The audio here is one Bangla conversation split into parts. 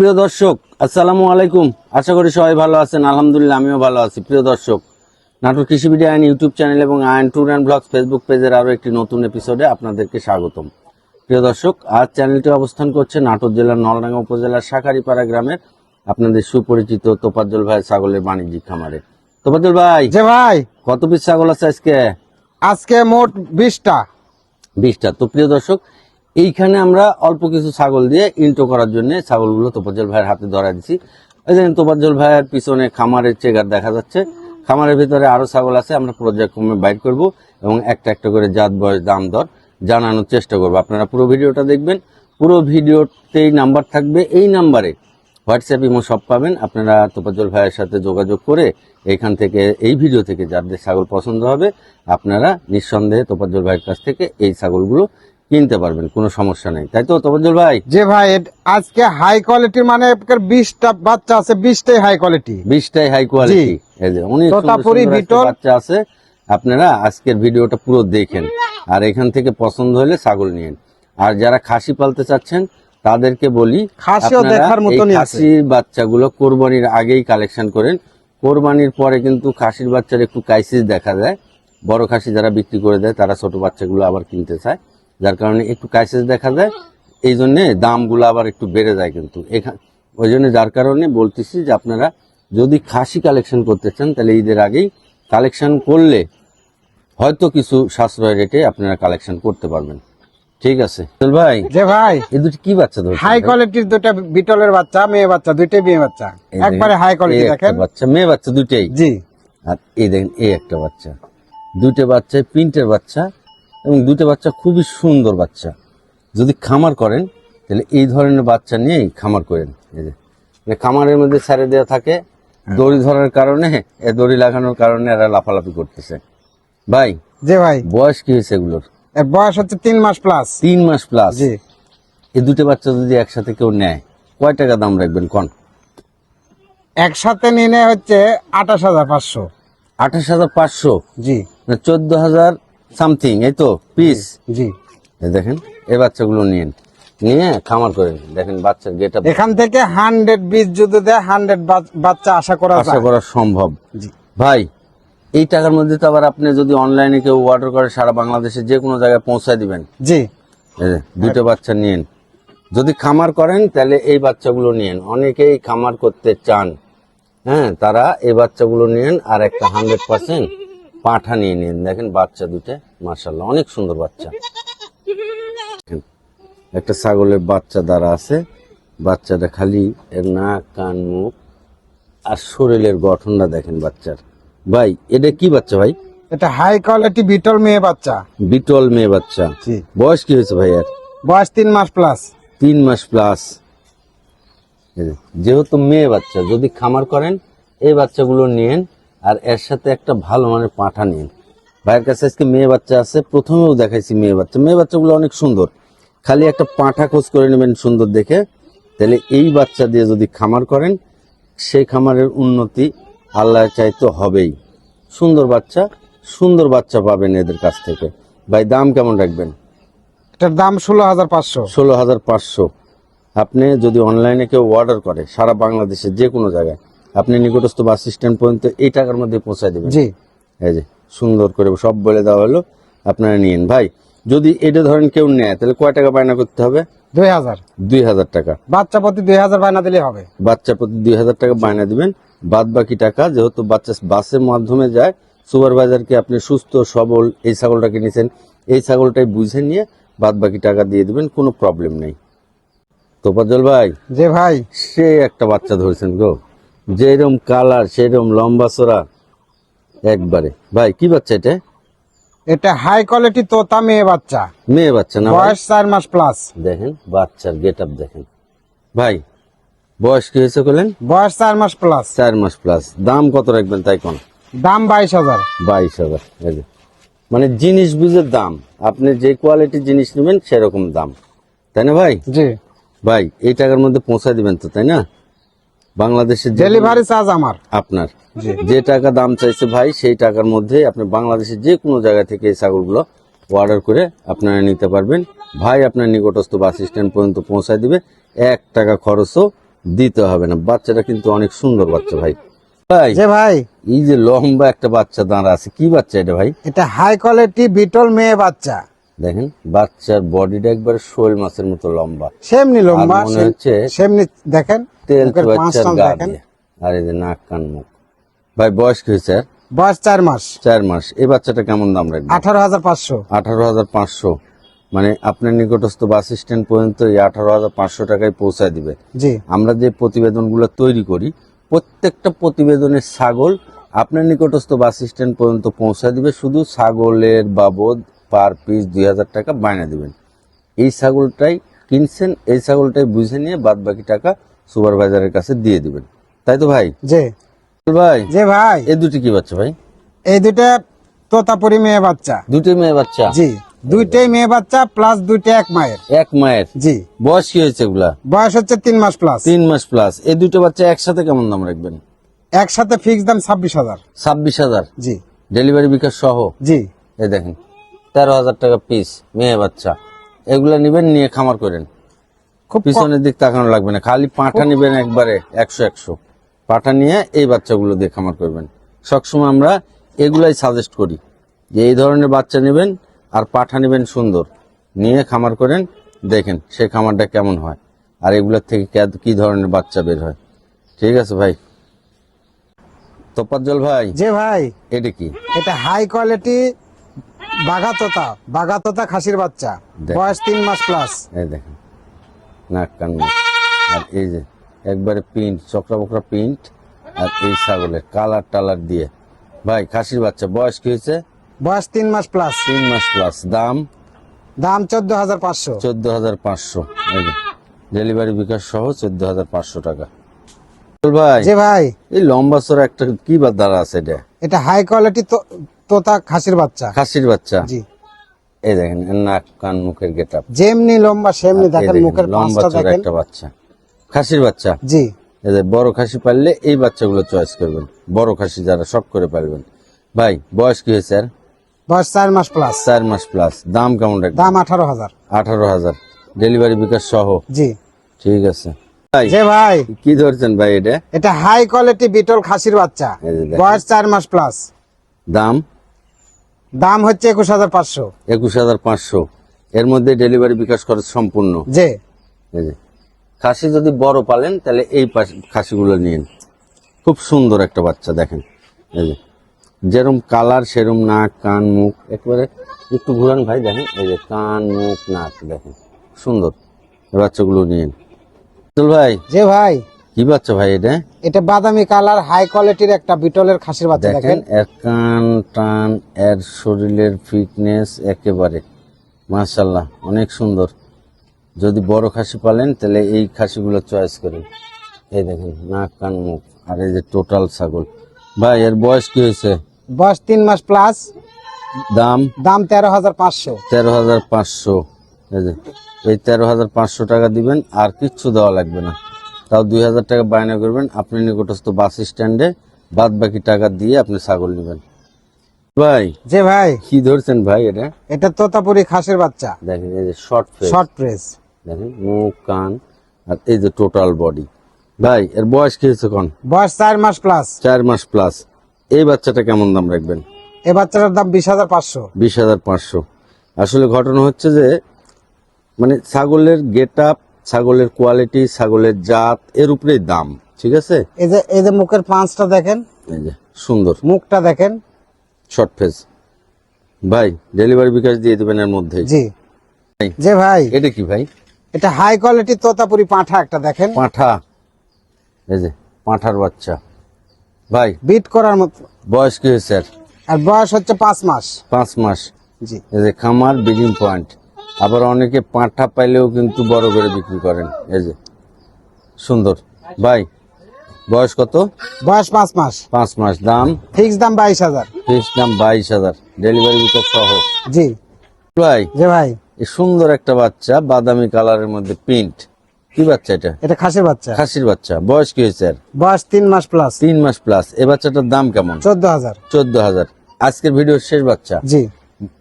সুপ্রিয় দর্শক আসসালামু আলাইকুম। আশা করি সবাই ভালো আছেন। আলহামদুলিল্লাহ আমিও ভালো আছি। প্রিয় দর্শক নাটোর কৃষি বিডি আইন ইউটিউব চ্যানেল এবং আইন ট্যুর অ্যান্ড ব্লগস ফেসবুক পেজের আরও একটি নতুন এপিসোডে আপনাদেরকে স্বাগতম। প্রিয় দর্শক আজ চ্যানেলটি অবস্থান করছে নাটোর জেলার নলডাঙ্গা উপজেলার শাকারিপাড়া গ্রামের আপনাদের সুপরিচিত তোপাজ্জল ভাই ছাগলের বাণিজ্যিক খামারে। তোপাজ্জল ভাই যে ভাই। কত পিস ছাগল আছে আজকে? আজকে মোট বিশটা। বিশটা। তো প্রিয় দর্শক এইখানে আমরা অল্প কিছু ছাগল দিয়ে ইন্টো করার জন্য ছাগলগুলো তোপাজ্জল ভাইয়ের হাতে ধরা দিছি। ওই দেখেন ভাইয়ের পিছনে খামারের চেগার দেখা যাচ্ছে। খামারের ভিতরে আরও ছাগল আছে, আমরা পর্যায়ক্রমে বাইর করব এবং একটা একটা করে জাত, বয়স, দাম, দর জানানোর চেষ্টা করব। আপনারা পুরো ভিডিওটা দেখবেন। পুরো ভিডিওতেই নাম্বার থাকবে। এই নাম্বারে হোয়াটসঅ্যাপ ইমো সব পাবেন। আপনারা তোপাজ্জল ভাইয়ের সাথে যোগাযোগ করে এখান থেকে, এই ভিডিও থেকে যাদের ছাগল পছন্দ হবে, আপনারা নিঃসন্দেহে তোপাজ্জল ভাইয়ের কাছ থেকে এই ছাগলগুলো কিনতে পারবেন কোনো সমস্যা নেই। তাই তো তোপাজ্জল ভাই? যে ভাই আজকে হাই কোয়ালিটির মানে বিশটা বাচ্চা আছে বিশটাই হাই কোয়ালিটি বিশটাই হাই কোয়ালিটি এই যে অনেক। বাচ্চা আছে। আপনারা আজকের ভিডিওটা পুরো দেখেন। আর এখান থেকে পছন্দ হলে ছাগল নিয়েন। আর যারা খাসি পালতে চাচ্ছেন তাদেরকে বলি। খাসির বাচ্চাগুলো কোরবানির আগেই কালেকশন করেন। কোরবানির পরে কিন্তু খাসির বাচ্চার একটু ক্রাইসিস দেখা যায় বড় খাসি যারা বিক্রি করে দেয় তারা ছোট বাচ্চাগুলো আবার কিনতে চায়। যার কারণে একটু ক্রাইসিস দেখা যায় এই জন্যে দামগুলো আবার একটু বেড়ে যায় কিন্তু। এখান ওই জন্য যার কারণে বলতেছি যে আপনারা যদি খাসি কালেকশন করতে চান তাহলে ঈদের আগেই কালেকশন করলে হয়তো কিছু সাশ্রয় রেটে আপনারা কালেকশন করতে পারবেন। ঠিক আছে? চল ভাই যে ভাই এই দুটি কি বাচ্চা হাই কোয়ালিটির দুটা বিটলের বাচ্চা মেয়ে বাচ্চা দুইটাই মেয়ে বাচ্চা। একবারে হাই কোয়ালিটি দেখেন। বাচ্চা মেয়ে বাচ্চা দুইটাই? জি। আর এই দেখেন এই একটা বাচ্চা। দুইটা বাচ্চা প্রিন্টের বাচ্চা। এবং দুটো বাচ্চা খুবই সুন্দর বাচ্চা। যদি খামার করেন তাহলে এই ধরনের বাচ্চা নিয়েই খামার করেন। এই যে মানে খামারের মধ্যে ছেড়ে দেওয়া থাকে দড়ি ধরার কারণে এ দড়ি লাগানোর কারণে এরা লাফালাফি করতেছে। ভাই যে ভাই। বয়স কি হয়েছে এগুলোর? বয়স হচ্ছে তিন মাস প্লাস তিন মাস প্লাস জি। এই দুটো বাচ্চা যদি একসাথে কেউ নেয় কয় টাকা দাম রাখবেন কন? একসাথে নিয়ে হচ্ছে আঠাশ হাজার পাঁচশো। আঠাশ হাজার পাঁচশো? জি। চোদ্দ হাজার সামথিং এই তো পিস জি দেখেন এই বাচ্চাগুলো নিন নিয়ে খামার করেন দেখেন বাচ্চার গেট এখান থেকে হান্ড্রেড বিশ যদি দেয় হান্ড্রেড বাচ্চা আশা করা আশা করা সম্ভব। জি। ভাই এই টাকার মধ্যে তো আবার আপনি যদি অনলাইনে কেউ অর্ডার করে সারা বাংলাদেশে যে কোনো জায়গায় পৌঁছায় দিবেন। জি। দুটো বাচ্চা নিন যদি খামার করেন তাহলে এই বাচ্চাগুলো নিন অনেকেই খামার করতে চান। হ্যাঁ তারা এই বাচ্চাগুলো নিন আর একটা হান্ড্রেড পার্সেন্ট পাঠা নিয়ে নিন। দেখেন বাচ্চা দুটো মার্শাল্লাহ অনেক সুন্দর বাচ্চা। একটা ছাগলের বাচ্চা দ্বারা আছে। বাচ্চাটা খালি এর নাক কান মুখ আর শরীরের গঠনটা দেখেন বাচ্চার। ভাই এটা কি বাচ্চা ভাই? এটা হাই কোয়ালিটি বিটল মেয়ে বাচ্চা। বিটল মেয়ে বাচ্চা। বয়স কি হয়েছে ভাই আর বয়স তিন মাস প্লাস তিন মাস প্লাস যেহেতু মেয়ে বাচ্চা যদি খামার করেন এই বাচ্চাগুলো নিন আর এর সাথে একটা ভালো মানের পাঠা নিন। ভাইয়ের কাছে আজকে মেয়ে বাচ্চা আছে প্রথমেও দেখাইছি মেয়ে বাচ্চা। মেয়ে বাচ্চাগুলো অনেক সুন্দর। খালি একটা পাঠা খোঁজ করে নেবেন সুন্দর দেখে। তাহলে এই বাচ্চা দিয়ে যদি খামার করেন সেই খামারের উন্নতি আল্লাহ চাইতো হবেই। সুন্দর বাচ্চা সুন্দর বাচ্চা পাবেন এদের কাছ থেকে। ভাই দাম কেমন রাখবেন? এটার দাম ষোলো হাজার পাঁচশো। ষোলো হাজার পাঁচশো। আপনি যদি অনলাইনে কেউ অর্ডার করে সারা বাংলাদেশে যে কোনো জায়গায় আপনি নিকটস্থ বাস স্ট্যান্ড পর্যন্ত এই টাকার মধ্যে পৌঁছায় দেবেন। জি। এই যে সুন্দর করে সব বলে দেওয়া হলো আপনারা নিন। ভাই যদি এটা ধরেন কেউ নেয় তাহলে কয় টাকা বায়না করতে হবে? দুই হাজার। দুই হাজার টাকা। বাচ্চা প্রতি দুই হাজার বায়না দিলে হবে। বাচ্চা প্রতি দুই হাজার টাকা বায়না দিবেন। বাদ বাকি টাকা যেহেতু বাচ্চা বাসের মাধ্যমে যায় সুপারভাইজারকে আপনি সুস্থ সবল এই ছাগলটাকে নিয়েছেন এই ছাগলটাই বুঝে নিয়ে বাদ বাকি টাকা দিয়ে দিবেন কোনো প্রবলেম নেই। তোপাজল ভাই যে ভাই। সে একটা বাচ্চা ধরেছেন গো। যেরকম কালার সেরকম লম্বা চড়া একবারে। ভাই কি বাচ্চা এটা? এটা হাই কোয়ালিটি তোতা মেয়ে বাচ্চা। মেয়ে বাচ্চা না বয়স চার মাস প্লাস দেখেন বাচ্চার গেট আপ দেখেন। ভাই বয়স কি হয়েছে বলেন বয়স চার মাস প্লাস চার মাস প্লাস দাম কত রাখবেন তাই কোন? দাম বাইশ হাজার। বাইশ হাজার। মানে জিনিস বুঝে দাম। আপনি যে কোয়ালিটির জিনিস নেবেন সেরকম দাম। তাই না ভাই? জি। ভাই এই টাকার মধ্যে পৌঁছায় দিবেন তো তাই না? বাংলাদেশের ডেলিভারি চার্জ আমার। আপনার যে টাকা দাম চাইছে ভাই সেই টাকার মধ্যে আপনি বাংলাদেশের যে কোনো জায়গা থেকে এই ছাগলগুলো অর্ডার করে আপনারা নিতে পারবেন। ভাই আপনার নিকটস্থ বাস স্ট্যান্ড পর্যন্ত পৌঁছায় দিবে। এক টাকা খরচও দিতে হবে না। বাচ্চাটা কিন্তু অনেক সুন্দর বাচ্চা ভাই। ভাই ভাই। এই যে লম্বা একটা বাচ্চা দাঁড়া আছে কি বাচ্চা এটা ভাই? এটা হাই কোয়ালিটি বিটল মেয়ে বাচ্চা। দেখেন বাচ্চার বডিটা একবার শোল মাছের মতো লম্বা। সেমনি লম্বা মনে হচ্ছে সেমনি দেখেন তেল বাচ্চার গা আর এই যে নাক কান মুখ। ভাই বয়স কি হয়েছে? বয়স চার মাস। চার মাস। এই বাচ্চাটা কেমন দাম রাখবে আঠারো হাজার পাঁচশো। আঠারো হাজার পাঁচশো। মানে আপনার নিকটস্থ বাস স্ট্যান্ড পর্যন্ত এই আঠারো হাজার পাঁচশো টাকায় পৌঁছায় দিবে। জি। আমরা যে প্রতিবেদনগুলো তৈরি করি প্রত্যেকটা প্রতিবেদনের ছাগল আপনার নিকটস্থ বাস স্ট্যান্ড পর্যন্ত পৌঁছায় দিবে। শুধু ছাগলের বাবদ পার পিস দুই হাজার টাকা বায়না দিবেন। এই ছাগলটাই কিনছেন এই ছাগলটাই বুঝে নিয়ে বাদ বাকি টাকা সুপারভাইজারের কাছে দিয়ে দিবেন। তাই তো ভাই? যে ভাই। যে ভাই। এই দুটি কি বাচ্চা ভাই? এই দুটা তোতাপুরি মেয়ে বাচ্চা। দুটি মেয়ে বাচ্চা? জি। দুইটাই মেয়ে বাচ্চা প্লাস দুইটা এক মায়ের। এক মায়ের? জি। বয়স কি হয়েছে এগুলা? বয়স হচ্ছে তিন মাস প্লাস তিন মাস প্লাস এই দুটো বাচ্চা একসাথে কেমন দাম রাখবেন? একসাথে ফিক্স দাম ছাব্বিশ হাজার। ছাব্বিশ হাজার? জি। ডেলিভারি বিকাশ সহ? জি। এই দেখেন। তেরো হাজার টাকা পিস মেয়ে বাচ্চা। এগুলো নিবেন নিয়ে খামার করেন। খুব পিছনের দিক তাকানো লাগবে না খালি পাঠা নিবেন একবারে একশো একশো। পাঠা নিয়ে এই বাচ্চাগুলো দিয়ে খামার করবেন। সবসময় আমরা এগুলাই সাজেস্ট করি যে এই ধরনের বাচ্চা নেবেন আর পাঠা নেবেন সুন্দর। নিয়ে খামার করেন দেখেন সেই খামারটা কেমন হয় আর এগুলোর থেকে কে- কি ধরনের বাচ্চা বের হয়। ঠিক আছে ভাই? তোপাজ্জল ভাই যে ভাই। এটা কি? এটা হাই কোয়ালিটি বাঘা তোতা বাঘা তোতা খাসির বাচ্চা। বয়স তিন মাস প্লাস এই দেখেন নাক কান আর এই যে একবারে প্রিন্ট চকরা বকরা প্রিন্ট আর এই ছাগলের কালার টালার দিয়ে। ভাই খাসির বাচ্চা বয়স কি হয়েছে? বয়স তিন মাস প্লাস তিন মাস প্লাস দাম? দাম চোদ্দ হাজার পাঁচশো। চোদ্দ হাজার পাঁচশো। ডেলিভারি বিকাশ সহ চোদ্দ হাজার পাঁচশো টাকা। ভাই যে ভাই। এই লম্বা সরা একটা কি বা দ্বারা আছে এটা? এটা হাই কোয়ালিটি তোতা খাসির বাচ্চা। খাসির বাচ্চা। জি। এই দেখেন নাক কান মুখের গেট আপ যেমনি লম্বা সেমনি দেখেন মুখের লম্বা চড়া দেখেন। একটা বাচ্চা। খাসির বাচ্চা। জি। এই যে বড় খাসি পারলে এই বাচ্চাগুলো চয়েস করবেন। বড় খাসি যারা শখ করে পারবেন ভাই বয়স কি হয়েছে আর? বয়স চার মাস প্লাস চার মাস প্লাস দাম কেমন রাখবেন? দাম আঠারো হাজার। আঠারো হাজার। ডেলিভারি বিকাশ সহ? জি। ঠিক আছে। ভাই যে ভাই। কি ধরছেন ভাই এটা? এটা হাই কোয়ালিটি বিটল খাসির বাচ্চা। বয়স চার মাস প্লাস দাম? দাম হচ্ছে একুশ হাজার পাঁচশো। একুশ হাজার পাঁচশো। এর মধ্যে ডেলিভারি বিকাশ খরচ সম্পূর্ণ। যে খাসি যদি বড় পালেন তাহলে এই খাসিগুলো নিন। খুব সুন্দর একটা বাচ্চা দেখেন। এই যে যেরম কালার সেরম নাক কান মুখ একেবারে একটু ঘুরান ভাই দেখেন। এই যে কান মুখ নাক দেখেন। সুন্দর। বাচ্চাগুলো নিন। ভাই। যে ভাই। কি বাচ্চা ভাই এটা? এটা বাদামি কালার হাই কোয়ালিটির একটা বিটলের খাসির বাচ্চা দেখেন এর কান টান এর শরীরের ফিটনেস একেবারে। মাশাল্লাহ অনেক সুন্দর। যদি বড় খাসি পালেন তাহলে এই খাসিগুলো চয়েস করেন। এই দেখেন নাক কান মুখ আর এই যে টোটাল ছাগল। ভাই এর বয়স কি হয়েছে? বয়স তিন মাস প্লাস দাম? দাম তেরো হাজার পাঁচশো। তেরো হাজার পাঁচশো। এই যে এই তেরো হাজার পাঁচশো টাকা দিবেন আর কিচ্ছু দেওয়া লাগবে না। তাও দুই হাজার টাকা বায়না করবেন। আপনি নিকটস্থ বাস স্ট্যান্ডে বাদ বাকি টাকা দিয়ে আপনি ছাগল নেবেন। ভাই যে ভাই। কি ধরছেন ভাই এটা? এটা তোতাপুরি খাসির বাচ্চা। দেখেন এই যে শর্ট ফেস শর্ট প্রেস দেখেন মুখ কান আর এই যে টোটাল বডি ভাই এর বয়স কি হয়েছে কোন বয়স চার মাস প্লাস চার মাস প্লাস এই বাচ্চাটা কেমন দাম রাখবেন? এই বাচ্চাটার দাম বিশ হাজার পাঁচশো। বিশ হাজার পাঁচশো। আসলে ঘটনা হচ্ছে যে মানে ছাগলের গেট আপ ছাগলের কোয়ালিটি ছাগলের জাত এর উপরেই দাম ঠিক আছে? এই যে এই যে মুখের পাঁচটা দেখেন। এই যে সুন্দর। মুখটা দেখেন। শর্ট ফেস ভাই ডেলিভারি বিকাশ দিয়ে দেবেন এর মধ্যে। জি। ভাই। যে ভাই এটা কি ভাই? এটা হাই কোয়ালিটি তোতাপুরি পাঁঠা একটা দেখেন। পাঁঠা। এই যে পাঁঠার বাচ্চা। ভাই বিট করার মতো বয়স কি হয়েছে আর বয়স হচ্ছে পাঁচ মাস। পাঁচ মাস। জি। এই যে খামার বিডিং পয়েন্ট আবার অনেকে পাঁঠা পাইলেও কিন্তু বড় করে বিক্রি করেন। এই যে সুন্দর। ভাই বয়স কত? বয়স পাঁচ মাস। পাঁচ মাস দাম? ফিক্স দাম বাইশ হাজার। ফিক্স দাম বাইশ হাজার। ডেলিভারি বিকল্প সহ? জি। ভাই। যে ভাই। সুন্দর একটা বাচ্চা বাদামি কালারের মধ্যে প্রিন্ট। কি বাচ্চা এটা? এটা খাসির বাচ্চা। খাসির বাচ্চা। বয়স কি হয়েছে আর? বয়স তিন মাস প্লাস তিন মাস প্লাস এ বাচ্চাটার দাম কেমন? চোদ্দ হাজার। চোদ্দ হাজার। আজকের ভিডিও শেষ বাচ্চা? জি।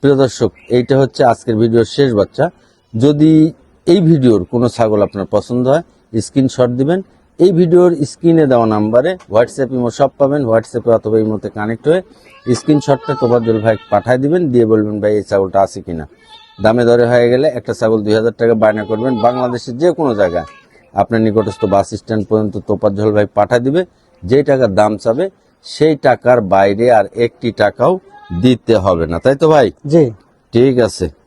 প্রিয় দর্শক, এইটা হচ্ছে আজকের ভিডিওর শেষ বাচ্চা। যদি এই ভিডিওর কোনো ছাগল আপনার পছন্দ হয় স্ক্রিনশট দিবেন। এই ভিডিওর স্ক্রিনে দেওয়া নাম্বারে হোয়াটসঅ্যাপ ইমো সব পাবেন। হোয়াটসঅ্যাপে অথবা ইমোতে কানেক্ট হয়ে স্ক্রিনশটটা তোবাজ্জল ভাই পাঠিয়ে দিবেন, দিয়ে বলবেন, ভাই, এই ছাগলটা আছে কিনা? দামে দরে হয়ে গেলে একটা ছাগল দুই হাজার টাকা বায়না করবেন বাংলাদেশের যে কোনো জায়গায়। আপনার নিকটস্থ বাস স্ট্যান্ড পর্যন্ত তোপাজ্জল ভাই পাঠিয়ে দিবে। যে টাকার দাম চাবে, সেই টাকার বাইরে আর একটি টাকাও দিতে হবে না তাই তো ভাই? জি। ঠিক আছে।